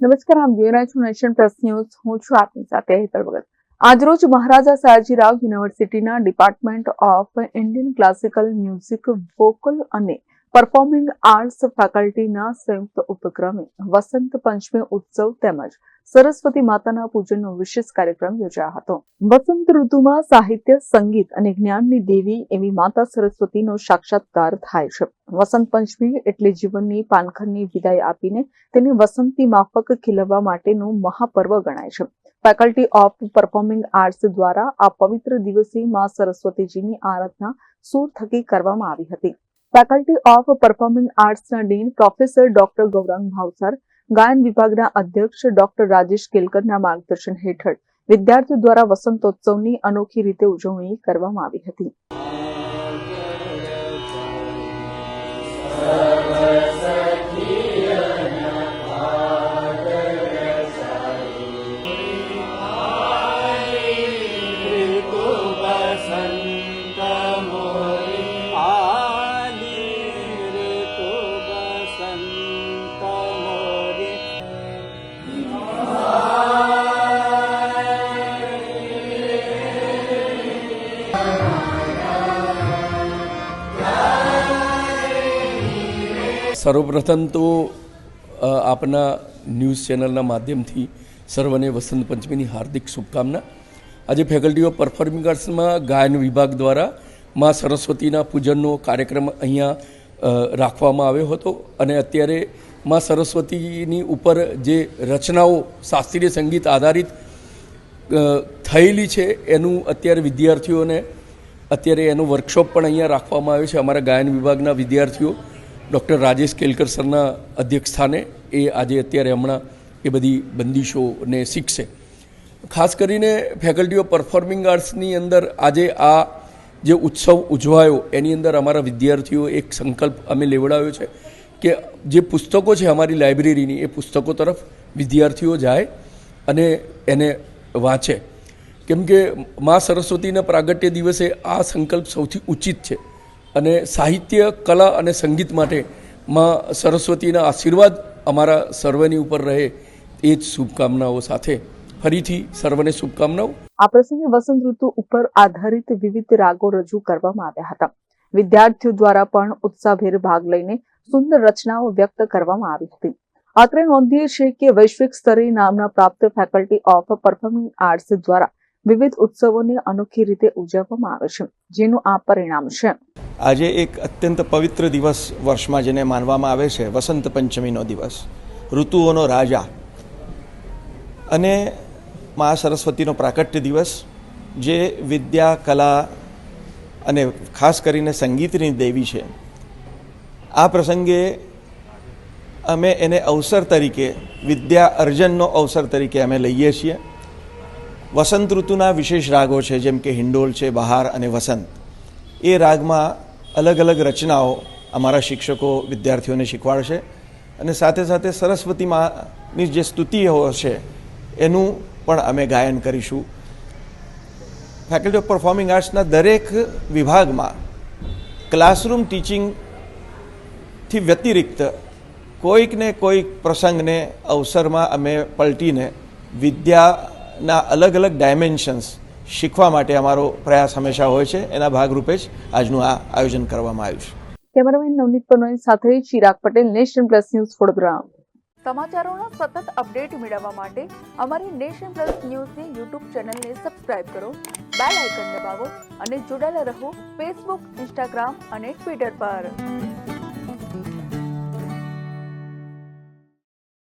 નમસ્કાર આમ જોઈ રહ્યા છો નેશન પ્લસ ન્યૂઝ હું છું આપની સાથે હેતલ ભગત આજરોજ મહારાજા સયાજીરાવ યુનિવર્સિટીના department of Indian classical music vocal અને performing arts ફેકલ્ટીના સંયુક્ત ઉપક્રમે વસંત પંચમી ઉત્સવ તેમજ સરસ્વતી માતાના પૂજનનો વિશેષ કાર્યક્રમ યોજાયો હતો. વસંત ઋતુમાં સાહિત્ય, સંગીત અને જ્ઞાનની દેવી એવી માતા સરસ્વતીનો સાક્ષાત્કાર થાય છે. વસંત પંચમી એટલે જીવનની પાનખરની વિદાય આપીને તેને વસંતી માફક ખીલવવા માટેનું મહાપર્વ ગણાય છે. ફેકલ્ટી ઓફ પરફોર્મિંગ આર્ટ્સ દ્વારા આ પવિત્ર દિવસે મા સરસ્વતીજીની આરાધના સૂર થકી કરવામાં આવી હતી. Faculty of performing આર્ટ્સના dean professor doctor Gaurang Bhavsar ગાયન વિભાગના અધ્યક્ષ ડોક્ટર રાજેશ કેલકરના માર્ગદર્શન હેઠળ વિદ્યાર્થીઓ દ્વારા વસંતોત્સવની અનોખી રીતે ઉજવણી કરવામાં આવી હતી. સર્વપ્રથમ તો આપના ન્યૂઝ ચેનલના માધ્યમથી સર્વને વસંત પંચમીની હાર્દિક શુભકામના. આજે ફેકલ્ટી ઓફ પરફોર્મિંગ આર્ટ્સમાં ગાયન વિભાગ દ્વારા મા સરસ્વતીના પૂજનનો કાર્યક્રમ અહીંયા રાખવામાં આવ્યો હતો અને અત્યારે મા સરસ્વતીની ઉપર જે રચનાઓ, શાસ્ત્રીય સંગીત આધારિત થયેલી છે એનું અત્યારે વિદ્યાર્થીઓને, અત્યારે એનું વર્કશોપ પણ અહીંયા રાખવામાં આવ્યો છે. અમારા ગાયન વિભાગના વિદ્યાર્થીઓ ડૉક્ટર રાજેશ કેલકર સરના અધ્યક્ષ સ્થાને એ આજે અત્યારે હમણાં એ બધી બંદીશોને શીખશે. ખાસ કરીને ફેકલ્ટી ઓફ પરફોર્મિંગ આર્ટ્સની અંદર આજે આ જે ઉત્સવ ઉજવાયો, એની અંદર અમારા વિદ્યાર્થીઓ એક સંકલ્પ અમે લેવડાવ્યો છે કે જે પુસ્તકો છે અમારી લાઇબ્રેરીની, એ પુસ્તકો તરફ વિદ્યાર્થીઓ જાય અને એને વાંચે. કેમ કે મા સરસ્વતીના પ્રાગટ્ય દિવસે આ સંકલ્પ સૌથી ઉચિત છે. અને સાહિત્ય, કલા અને સંગીત માટે માં સરસ્વતીના આશીર્વાદ અમારા સર્વની ઉપર રહે એ જ શુભકામનાઓ સાથે. ફરીથી સર્વને શુભકામનાઓ. આ પ્રસંગે વસંત ઋતુ ઉપર આધારિત વિવિધ રાગો રજૂ કરવામાં આવ્યા હતા. વિદ્યાર્થીઓ દ્વારા પણ ઉત્સાહભેર ભાગ લઈને સુંદર રચનાઓ વ્યક્ત કરવામાં આવી હતી. અત્રે નોંધીએ છે કે વૈશ્વિક સ્તરે નામના પ્રાપ્ત ફેકલ્ટી ઓફ પરફોર્મિંગ આર્ટ્સ દ્વારા વિવિધ ઉત્સવોને અનોખી રીતે ઉજવવામાં આવે છે, જેનું આ પરિણામ છે. આજે એક અત્યંત પવિત્ર દિવસ વર્ષમાં જેને માનવામાં આવે છે, વસંત પંચમીનો દિવસ. ઋતુઓનો રાજા. અને મા સરસ્વતીનો પ્રાકટ્ય દિવસ, જે વિદ્યા, કલા અને ખાસ કરીને સંગીતની દેવી છે. આ પ્રસંગે અમે એને અવસર તરીકે, વિદ્યા અર્જનનો અવસર તરીકે અમે લઈએ છીએ. વસંત ઋતુના વિશેષ રાગો છે, જેમ કે હિંડોળ છે, બહાર અને વસંત. એ રાગમાં અલગ અલગ રચનાઓ અમારા શિક્ષકો વિદ્યાર્થીઓને શીખવાડશે અને સાથે સાથે સરસ્વતી માની જે સ્તુતિઓ છે એનું પણ અમે ગાયન કરીશું. ફેકલ્ટી ઓફ પરફોર્મિંગ આર્ટ્સના દરેક વિભાગમાં ક્લાસરૂમ ટીચિંગથી વ્યતિરિક્ત કોઈકને કોઈક પ્રસંગને અવસરમાં અમે પલટીને વિદ્યાના અલગ અલગ ડાયમેન્શન્સ શીખવા માટે અમારો પ્રયાસ હંમેશા હોય છે. એના ભાગરૂપે જ આજનું આ આયોજન કરવામાં આવ્યું છે. કેમેરામેન નવનીત પનોઈ સાથે Chirag Patel Nation Plus News Vadodara. સમાચારોના સતત અપડેટ મેળવવા માટે અમારી નેશન પ્લસ ન્યૂઝની યુટ્યુબ ચેનલને સબસ્ક્રાઇબ કરો બેલ આઇકન દબાવો અને જોડાયેલા રહો ફેસબુક ઇન્સ્ટાગ્રામ અને ટ્વિટર પર.